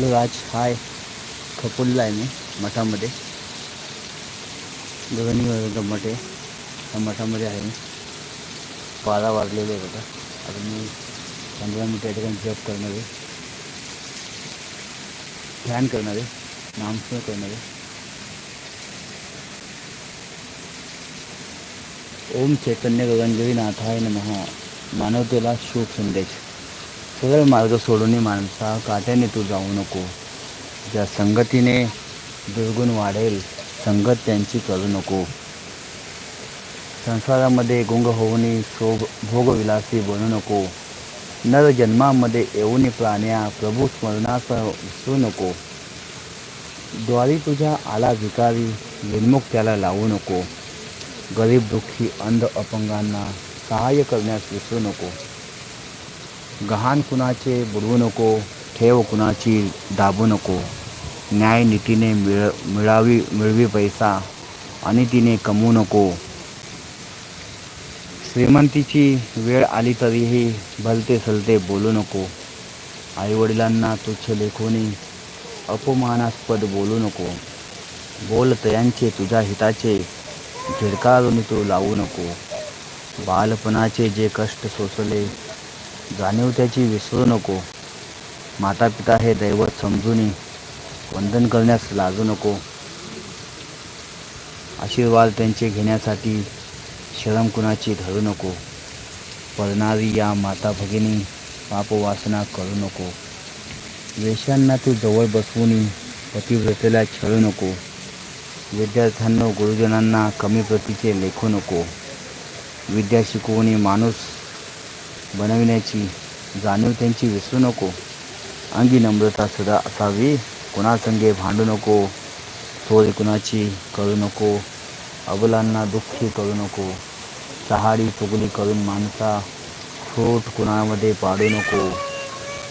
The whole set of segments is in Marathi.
Hello Raj hi. खपुलला आहे मी मठामध्ये. गगनी मठ आहे. त्या मठामध्ये आहे मी. बारा वाजलेले आहे बघा. आता मी पंधरा मिनिट या ठिकाणी जप करणार आहे. ध्यान करणार आहे. नामस्मरण करणार आहे. ओम चैतन्य गगनगिरी नाथाय नमः. मानवतेला शुभ संदेश. सरळ मार्ग सोडून माणसा काट्याने तू जाऊ नको. ज्या संगतीने दुर्गुण वाढेल संगत त्यांची करू नको. संसारामध्ये गुंग होऊनी शोभ भोगविलासी बनू नको. नर जन्मामध्ये येऊन प्राण्या प्रभू स्मरणासह विसरू नको. द्वारी तुझ्या आला भिकारी निर्मुख त्याला लावू नको. गरीब दुःखी अंध अपंगांना सहाय्य करण्यास विसरू नको. गहाण कुणाचे बुडवू नको ठेव कुणाची दाबू नको. न्याय नीतीने मिळ मिळावी मिळवी पैसा आणि तिने कमवू नको. श्रीमंतीची वेळ आली तरीही भलते सलते बोलू नको. आईवडिलांना तुच्छ लेखोनी अपमानास्पद बोलू नको. बोल तयांचे तुझ्या हिताचे झिडकारून तू लावू नको. बालपणाचे जे कष्ट सोसले जाणीव त्याची विसरू नको. माता पिता हे दैवत समजून वंदन करण्यास लाजू नको. आशीर्वाद त्यांचे घेण्यासाठी शरम कुणाची धरू नको. पळणारी या माता भगिनी पापवासना करू नको. वेशांना तू जवळ बसवून पतिव्रतेला छळू नको. विद्यार्थ्यांना गुरुजनांना कमी प्रतीचे लेखू नको. विद्या शिकवणी माणूस बनविण्याची जाणीव त्यांची विसरू नको. अंगी नम्रता सदा असावी. कुणासंगे भांडू नको. थोडी कुणाची करू नको. अबलांना दुःखी करू नको. सहाडी चुगली करून माणसा खोट कुणामध्ये पाडू नको.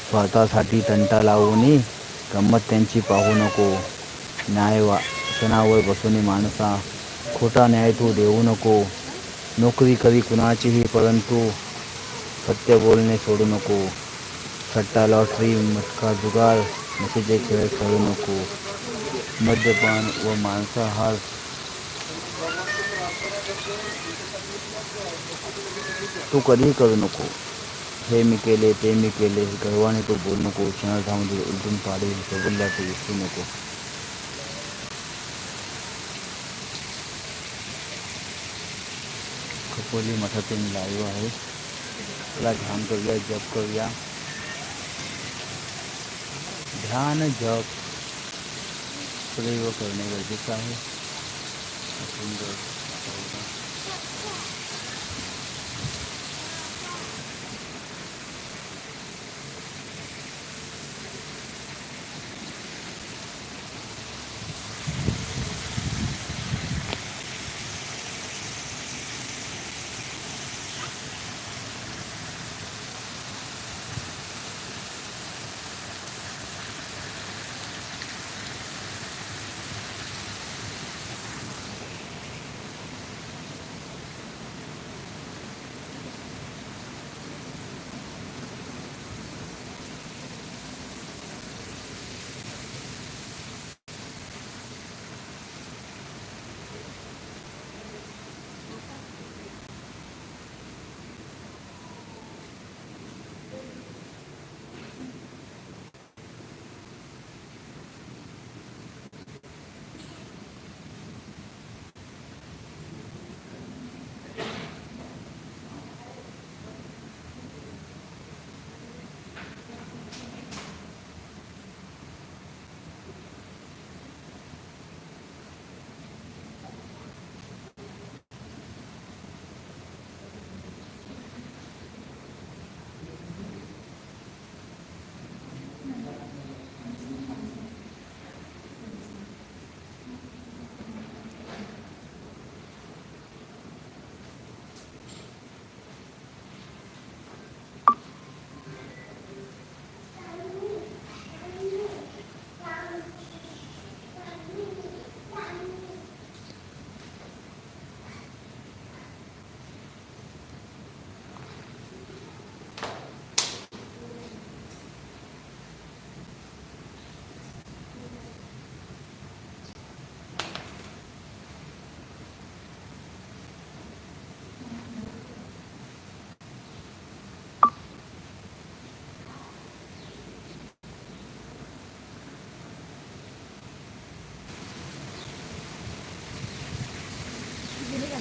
स्वतःसाठी तंटा लावून गंमत त्यांची पाहू नको. न्याय वाचनावर बसून माणसा खोटा न्याय तू देऊ नको. नोकरी करी कुणाचीही परंतु सत्य बोलणे सोडू नको सट्टा लॉटरी, मटका जुगार नशेचे खेळ खेळू नको मद्यपान व मांसाहार। तू कधीही करू नको हे मी केले ते मी केले गर्वाने तू बोलू नको क्षणार्धामध्ये उलटून पाडेल प्रबुल्ला तू विसरू नको खपोली मठातून लाईव्ह आहे थोड़ा ध्यान कर लिया जब कर लिया ध्यान जब सदैव करने का जैसा है। सुंदर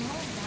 home.